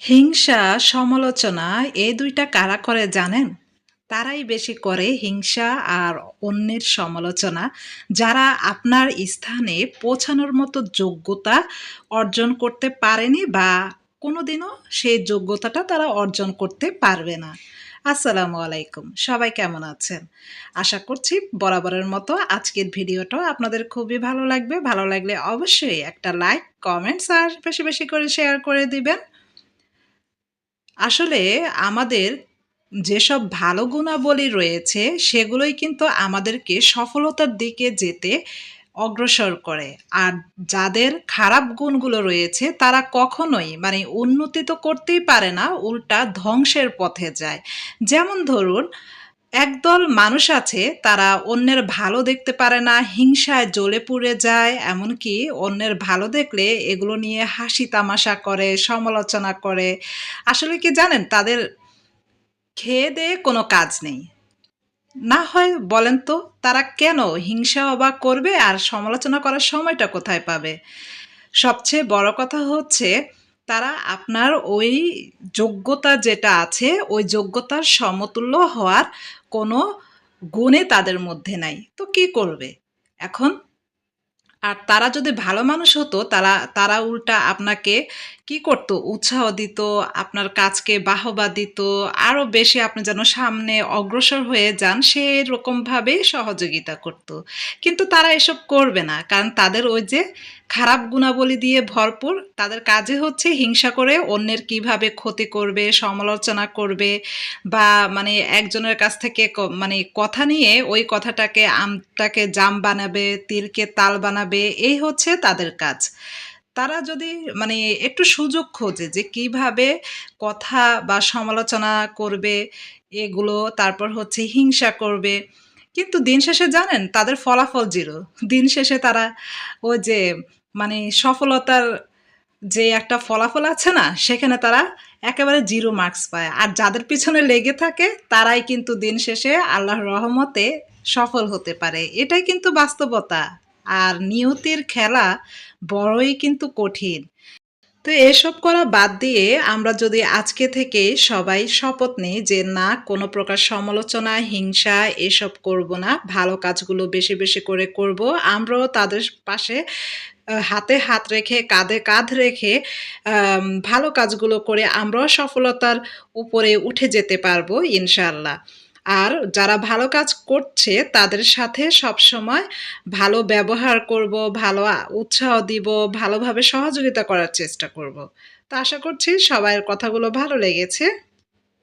হিংসা, সমালোচনা এই দুইটা কারা করে জানেন? তারাই বেশি করে হিংসা আর অন্যের সমালোচনা, যারা আপনার স্থানে পৌঁছানোর মতো যোগ্যতা অর্জন করতে পারেনি বা কোনোদিনও সেই যোগ্যতাটা তারা অর্জন করতে পারবে না। আসসালামু আলাইকুম, সবাই কেমন আছেন? আশা করছি বরাবরের মতো আজকের ভিডিওটাও আপনাদের খুবই ভালো লাগবে। ভালো লাগলে অবশ্যই একটা লাইক, কমেন্টস আর বেশি বেশি করে শেয়ার করে দিবেন। আসলে আমাদের যেসব ভালো গুণাবলী রয়েছে, সেগুলোই কিন্তু আমাদেরকে সফলতার দিকে যেতে অগ্রসর করে। আর যাদের খারাপ গুণগুলো রয়েছে, তারা কখনোই মানে উন্নতি তো করতেই পারে না, উল্টা ধ্বংসের পথে যায়। যেমন ধরুন একদল মানুষ আছে, তারা অন্যের ভালো দেখতে পারে না, হিংসায় জ্বলে পুড়ে যায়, এমনকি অন্যের ভালো দেখলে এগুলো নিয়ে হাসি তামাশা করে, সমালোচনা করে। আসলে কি জানেন, তাদের খেয়ে দেয়ে কোনো কাজ নেই। না হয় বলেন তো, তারা কেন হিংসা অবাক করবে আর সমালোচনা করার সময়টা কোথায় পাবে? সবচেয়ে বড় কথা হচ্ছে, তারা আপনার ওই যোগ্যতা যেটা আছে, ওই যোগ্যতার সমতুল্য হওয়ার কোনো গুণে তাদের মধ্যে নাই। তো কি করবে? এখন আর তারা যদি ভালো মানুষ হতো, তারা তারা উল্টা আপনাকে কি করত? উৎসাহ দিত, আপনার কাজকে বাহবা দিত আরও বেশি আপনি যেন সামনে অগ্রসর হয়ে যান সেরকমভাবেই সহযোগিতা করত। কিন্তু তারা এসব করবে না, কারণ তাদের ওই যে খারাপ গুণাবলী দিয়ে ভরপুর, তাদের কাজে হচ্ছে হিংসা করে অন্যের কীভাবে ক্ষতি করবে, সমালোচনা করবে বা মানে একজনের কাছ থেকে মানে কথা নিয়ে ওই কথাটাকে আমটাকে জাম বানাবে, তিলকে তাল বানাবে এই হচ্ছে তাদের কাজ। তারা যদি মানে একটু সুযোগ খোঁজে যে কীভাবে কথা বা সমালোচনা করবে, এগুলো তারপর হচ্ছে হিংসা করবে। কিন্তু দিন শেষে জানেন, তাদের ফলাফল জিরো। দিন শেষে তারা ওই যে মানে সফলতার যে একটা ফলাফল আছে না, সেখানে তারা একেবারে জিরো মার্কস পায়। আর যাদের পিছনে লেগে থাকে, তারাই কিন্তু দিন শেষে আল্লাহর রহমতে সফল হতে পারে। এটাই কিন্তু বাস্তবতা। আর নিয়তির খেলা বড়ই কিন্তু কঠিন। তো এসব করা বাদ দিয়ে আমরা যদি আজকে থেকে সবাই শপথ নিই যে না, কোনো প্রকার সমালোচনা, হিংসা এসব করব না, ভালো কাজগুলো বেশি বেশি করে করব। আমরাও তাদের পাশে হাতে হাত রেখে, কাঁধে কাঁধ রেখে ভালো কাজগুলো করে আমরাও সফলতার উপরে উঠে যেতে পারব ইনশাল্লাহ আর যারা ভালো কাজ করছে, তাদের সাথে সব সময় ভালো ব্যবহার করব, ভালো উৎসাহ দিব, ভালোভাবে সহযোগিতা করার চেষ্টা করব। তো আশা করছি সবাইয়ের কথাগুলো ভালো লেগেছে।